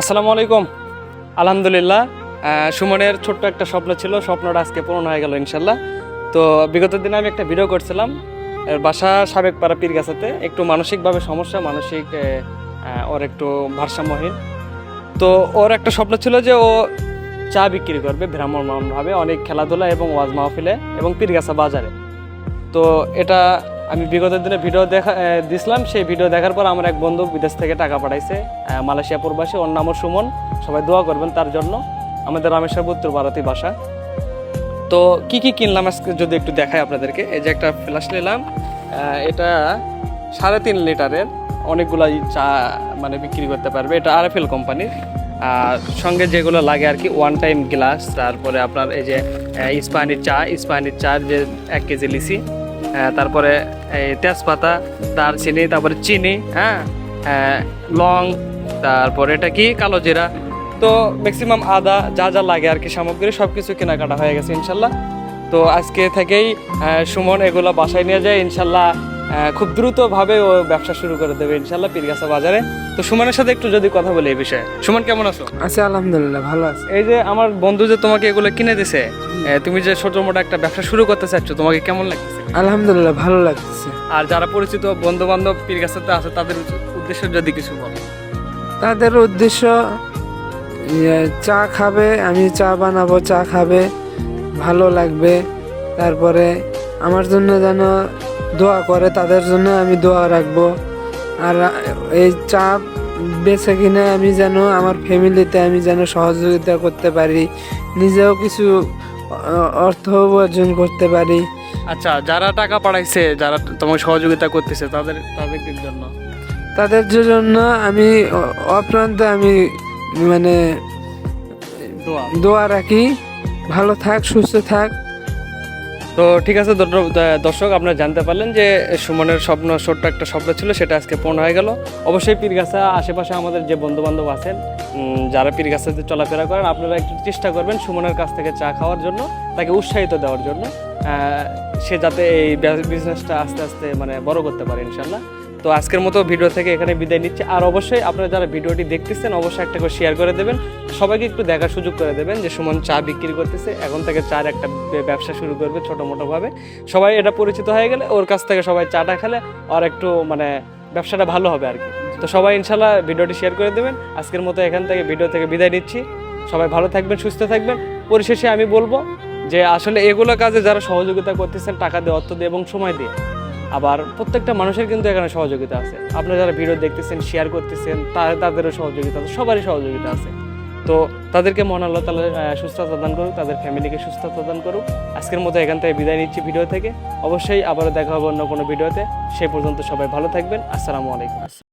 আসসালামু আলাইকুম। আলহামদুলিল্লাহ সুমনের ছোট্ট একটা স্বপ্ন ছিল, স্বপ্নটা আজকে পূরণ হয়ে গেল ইনশাল্লাহ তো বিগত দিনে আমি একটা ভিডিও করছিলাম বাসা সাবেক পাড়া পীর পীরগাছাতে, একটু মানসিকভাবে সমস্যা, মানসিক ওর একটু ভারসাম্যহীন। তো ওর একটা স্বপ্ন ছিল যে ও চা বিক্রি করবে ভ্রাম্যমানভাবে অনেক খেলাধুলা এবং ওয়াজ মাহফিলে এবং পীরগাছা বাজারে। তো এটা আমি বিগত দিনে ভিডিও দেখা দিছিলাম। সেই ভিডিও দেখার পর আমার এক বন্ধু বিদেশ থেকে টাকা পাঠাইছে মালয়েশিয়া প্রবাসী। ওর নামও সুমন। সবাই দোয়া করবেন তার জন্য। আমাদের রামেশ্বর উত্তর ভারতী বাসা তো কি কি কিনলাম আজকে যদি একটু দেখাই আপনাদেরকে? এই যে একটা ফ্ল্যাশ নিলাম। এটা সাড়ে তিন লিটারের অনেকগুলা চা মানে বিক্রি করতে পারবে। এটা আর আরএফএল কোম্পানির। আর সঙ্গে যেগুলো লাগে আর কি ওয়ান টাইম গ্লাস তারপরে আপনার এই যে আহ, ইস্পাহানির চা ইস্পাহানির চা যে এক কেজি লিসি। তারপরে এই তেজপাতা, দারচিনি, তারপরে চিনি হ্যাঁ? লং, তারপরে এটা কি? কালো জিরা। তো ম্যাক্সিমাম আদা, যা যা লাগে আর কি সামগ্রী সব কিছু কেনাকাটা হয়ে গেছে ইনশাল্লাহ। তো আজকে থেকেই সুমন এগুলো বাসায় নিয়ে যায়, ইনশাল্লাহ খুব দ্রুতভাবে ও ব্যবসা শুরু করে দেবে ইনশাল্লাহ পীরগাছা বাজারে। তো সুমনের সাথে একটু যদি কথা বলি এই বিষয়ে। সুমন কেমন আছো? আছি আলহামদুলিল্লাহ ভালো আছি। এই যে আমার বন্ধু যে তোমাকে এগুলো কিনে দিছে তুমি যে ছোট মোটো একটা ব্যবসা শুরু করতে চাচ্ছ তোমাকে কেমন লাগছে আলহামদুলিল্লাহ ভালো লাগছে আর যারা পরিচিত বন্ধু বান্ধব পীরগাছাতে আছে তাদের উদ্দেশ্য যদি কিছু বলো। তাদের উদ্দেশ্য ইয়ে, চা খাবে আমি চা বানাবো চা খাবে ভালো লাগবে। তারপরে আমার জন্য যেন দোয়া করে তাদের জন্য আমি দোয়া রাখব। আর এই চাপ বেছে কিনে আমি যেন আমার ফ্যামিলিতে আমি যেন সহযোগিতা করতে পারি নিজেও কিছু অর্থ উপার্জন করতে পারি। আচ্ছা যারা টাকা পাঠাইছে যারা তোমাকে সহযোগিতা করতেছে তাদের তাদের জন্য? তাদের জন্য আমি অপ্রান্ত আমি মানে দোয়া। দোয়া রাখি। ভালো থাক সুস্থ থাক। তো ঠিক আছে দর্শক, আপনারা জানতে পারলেন যে সুমনের স্বপ্ন, ছোট্ট একটা স্বপ্ন ছিল, সেটা আজকে পূর্ণ হয়ে গেল। অবশ্যই পীরগাছা আশেপাশে আমাদের যে বন্ধু বান্ধব আছেন যারা পীরগাছাতে চলাফেরা করেন, আপনারা একটু চেষ্টা করবেন সুমনের কাছ থেকে চা খাওয়ার জন্য, তাকে উৎসাহিত দেওয়ার জন্য সে যাতে এই বিজনেসটা আস্তে আস্তে মানে বড় করতে পারে ইনশাল্লাহ তো আজকের মতো ভিডিও থেকে এখানে বিদায় নিচ্ছি। আর অবশ্যই আপনারা যারা ভিডিওটি দেখতেছেন, অবশ্যই একটা করে শেয়ার করে দেবেন। সবাইকে একটু দেখার সুযোগ করে দেবেন যে সুমন চা বিক্রি করতেছে। এখন থেকে চার একটা ব্যবসা শুরু করবে ছোটো মোটোভাবে সবাই এটা পরিচিত হয়ে গেলে ওর কাছ থেকে সবাই চাটা খেলে আর একটু মানে ব্যবসাটা ভালো হবে আর কি। তো সবাই ইনশাল্লাহ ভিডিওটি শেয়ার করে দেবেন। আজকের মতো এখান থেকে ভিডিও থেকে বিদায় নিচ্ছি। সবাই ভালো থাকবেন, সুস্থ থাকবেন। পরিশেষে আমি বলব যে আসলে এগুলো কাজে যারা সহযোগিতা করতেছেন, টাকা দিয়ে, অর্থ দিয়ে এবং সময় দিয়ে আবার প্রত্যেকটা মানুষের কিন্তু এখানে সহযোগিতা আছে। আপনারা যারা ভিডিও দেখতেছেন শেয়ার করতেছেন, তারা তাদেরও সহযোগিতা আছে, সবারই সহযোগিতা আছে। তো তাদেরকে মন আল্লাহ তালা সুস্থতা দান করুক, তাদের ফ্যামিলিকে সুস্থতা দান করুক। আজকের মতো এখান থেকে বিদায় নিচ্ছি ভিডিও থেকে। অবশ্যই আবারও দেখা হবে অন্য কোনো ভিডিওতে সে পর্যন্ত সবাই ভালো থাকবেন। আসসালামু আলাইকুম।